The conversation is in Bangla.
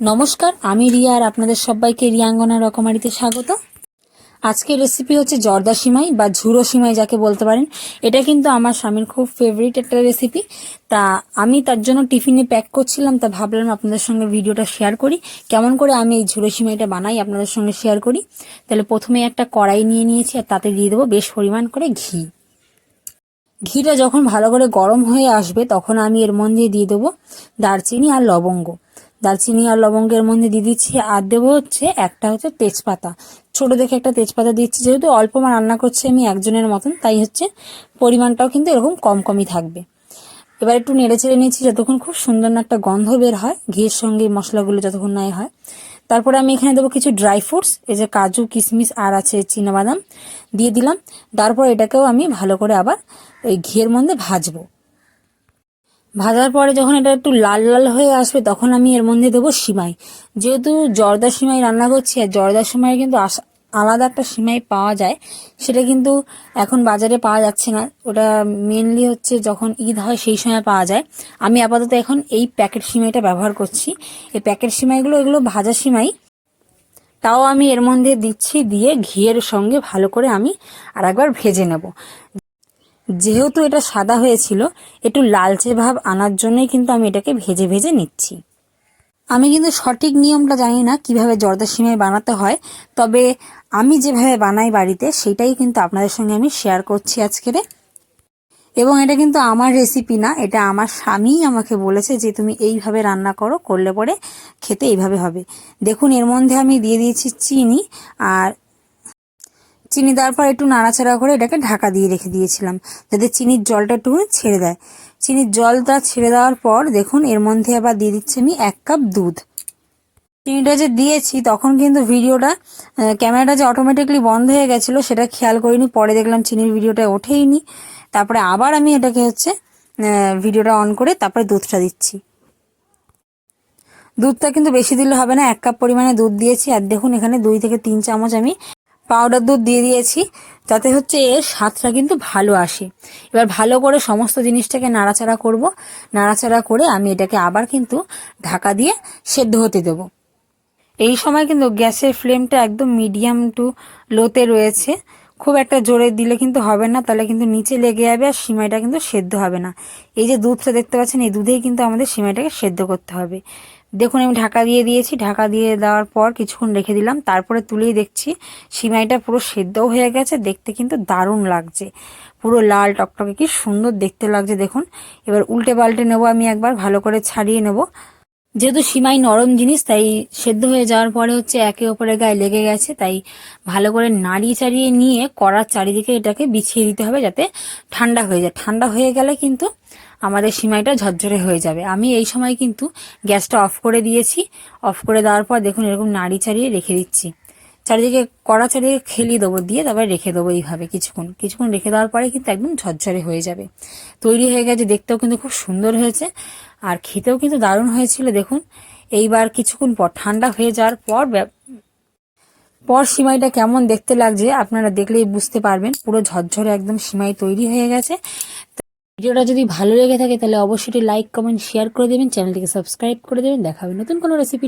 নমস্কার, আমি রিয়া আর আপনাদের সবাইকে রিয়াঙ্গনা রকমারিতে স্বাগত। আজকের রেসিপি হচ্ছে জর্দা সিমাই বা ঝুরো সিমাই যাকে বলতে পারেন। এটা কিন্তু আমার স্বামীর খুব ফেভারিট একটা রেসিপি তা আমি তার জন্য টিফিনে প্যাক করছিলাম, তা ভাবলাম আপনাদের সঙ্গে ভিডিওটা শেয়ার করি। কেমন করে আমি এই ঝুরো সিমাইটা বানাই আপনাদের সঙ্গে শেয়ার করি। তাহলে প্রথমে একটা কড়াই নিয়ে নিয়েছি আর তাতে দিয়ে দেবো বেশ পরিমাণ করে ঘি। ঘিটা যখন ভালো করে গরম হয়ে আসবে, তখন আমি এর মধ্যে দিয়ে দেবো দারচিনি আর লবঙ্গ। দারচিনি আর লবঙ্গের মধ্যে দিয়ে দিচ্ছি। আর দেবো হচ্ছে একটা হচ্ছে তেজপাতা। ছোট দেখে একটা তেজপাতা দিচ্ছি, যেহেতু অল্প মা রান্না করছি আমি একজনের মতন, তাই হচ্ছে পরিমাণটাও কিন্তু এরকম কম কমই থাকবে। এবার একটু নেড়ে চেড়ে নিয়েছি, যতক্ষণ খুব সুন্দর একটা গন্ধ বের হয়, ঘিয়ের সঙ্গে মশলাগুলো যতক্ষণ নাই হয়। তারপরে আমি এখানে দেবো কিছু ড্রাই ফ্রুটস এই যে কাজু কিশমিশ আর আছে বাদাম দিয়ে দিলাম। তারপর এটাকেও আমি ভালো করে আবার ওই ঘিয়ের মধ্যে ভাজবো। ভাজার পরে যখন এটা একটু লাল লাল হয়ে আসবে, তখন আমি এর মধ্যে দেবো সিমাই। যেহেতু জর্দা সিমাই রান্না করছি, আর জর্দা সিমাই কিন্তু আলাদা একটা সিমাই পাওয়া যায়, সেটা কিন্তু এখন বাজারে পাওয়া যাচ্ছে না। ওটা মেনলি হচ্ছে যখন ঈদ হয়, সেই সময় পাওয়া যায়। আমি আপাতত এখন এই প্যাকেট সিমাইটা ব্যবহার করছি। এই প্যাকেট সিমাইগুলো, এগুলো ভাজা সিমাই। তাও আমি এর মধ্যে দিচ্ছি, দিয়ে ঘিয়ের সঙ্গে ভালো করে আমি আর একবার ভেজে নেব। যেহেতু এটা সাদা হয়েছিল, একটু লালচে ভাব আনার জন্যই কিন্তু আমি এটাকে ভেজে ভেজে নিচ্ছি। আমি কিন্তু সঠিক নিয়মটা জানি না কীভাবে জর্দা সিমাই বানাতে হয়, তবে আমি যেভাবে বানাই বাড়িতে সেটাই কিন্তু আপনাদের সঙ্গে আমি শেয়ার করছি আজকেরে এবং এটা কিন্তু আমার রেসিপি না, এটা আমার স্বামীই আমাকে বলেছে যে তুমি এইভাবে রান্না করো, করলে পরে খেতে এইভাবে হবে। দেখুন, এর মধ্যে আমি দিয়ে দিয়েছি চিনি আর চিনি দেওয়ার পর একটু নাড়াচাড়া করে এটাকে ঢাকা দিয়ে রেখে দিয়েছিলাম, যাতে চিনির জলটা একটু ছেড়ে দেয়। চিনির জলটা ছেড়ে দেওয়ার পর দেখুন, এর মধ্যে আবার দিয়ে দিচ্ছি আমি এক কাপ দুধ। চিনিটা যে দিয়েছি, তখন কিন্তু ভিডিওটা ক্যামেরাটা যে অটোমেটিকলি বন্ধ হয়ে গেছিল, সেটা খেয়াল করিনি, পরে দেখলাম চিনির ভিডিওটা ওঠেইনি। তারপরে আবার আমি এটাকে হচ্ছে ভিডিওটা অন করে তারপরে দুধটা দিচ্ছি। দুধটা কিন্তু বেশি দিলে হবে না, এক কাপ পরিমাণে দুধ দিয়েছি, আর দেখুন এখানে দুই থেকে তিন চামচ আমি পাউডার দুধ দিয়ে দিয়েছি, যাতে হচ্ছে এর স্বাদটা কিন্তু ভালো আসে। এবার ভালো করে সমস্ত জিনিসটাকে নাড়াচাড়া করব। নাড়াচাড়া করে আমি এটাকে আবার কিন্তু ঢাকা দিয়ে সেদ্ধ হতে দেবো। এই সময় কিন্তু গ্যাসের ফ্লেমটা একদম মিডিয়াম টু লোতে রয়েছে। খুব একটা জোরে দিলে কিন্তু হবে না, তাহলে কিন্তু নিচে লেগে যাবে আর সিমাইটা কিন্তু সেদ্ধ হবে না। এই যে দুধটা দেখতে পাচ্ছেন, এই দুধেই কিন্তু আমাদের সিমাইটাকে সেদ্ধ করতে হবে। দেখুন, আমি ঢাকা দিয়ে দিয়েছি। ঢাকা দিয়ে দেওয়ার পর কিছুক্ষণ রেখে দিলাম। তারপরে তুলেই দেখছি, সিমাইটা পুরো সেদ্ধও হয়ে গেছে। দেখতে কিন্তু দারুণ লাগছে। পুরো লাল টকটকে কি সুন্দর দেখতে লাগছে, দেখুন। এবার উল্টে পাল্টে নেব আমি একবার, ভালো করে ছাড়িয়ে নেব। যেহেতু সিমাই নরম জিনিস, তাই সেদ্ধ হয়ে যাওয়ার পরে হচ্ছে একে অপরে গায়ে লেগে গেছে। তাই ভালো করে নাড়িয়ে চাড়িয়ে নিয়ে কড়ার চারিদিকে এটাকে বিছিয়ে দিতে হবে যাতে ঠান্ডা হয়ে যায়। ঠান্ডা হয়ে গেলে কিন্তু আমাদের সিমাইটা ঝরঝরে হয়ে যাবে। আমি এই সময় কিন্তু গ্যাসটা অফ করে দিয়েছি। অফ করে দেওয়ার পর দেখুন এরকম নাড়ি চাড়িয়ে রেখে দিচ্ছি। চারিদিকে কড়া চারিদিকে খেলিয়ে দেবো, দিয়ে তারপরে রেখে দেবো এইভাবে কিছুক্ষণ। কিছুক্ষণ রেখে দেওয়ার পরে কিন্তু একদম ঝরঝরে হয়ে যাবে। তৈরি হয়ে গেছে, দেখতেও কিন্তু খুব সুন্দর হয়েছে। আর খেতেও কিন্তু দারুণ হয়েছিল, দেখুন। এইবার কিছুক্ষণ পর, ঠান্ডা হয়ে যাওয়ার পর পর সিমাইটা কেমন দেখতে লাগছে আপনারা দেখলেই বুঝতে পারবেন। পুরো ঝরঝরে একদম সিমাই তৈরি হয়ে গেছে। ভিডিওটা যদি ভালো লেগে থাকে তাহলে অবশ্যই লাইক কমেন্ট শেয়ার করে দেবেন চ্যানেলটিকে সাবস্ক্রাইব করে দেবেন। দেখাবেন নতুন কোনো রেসিপি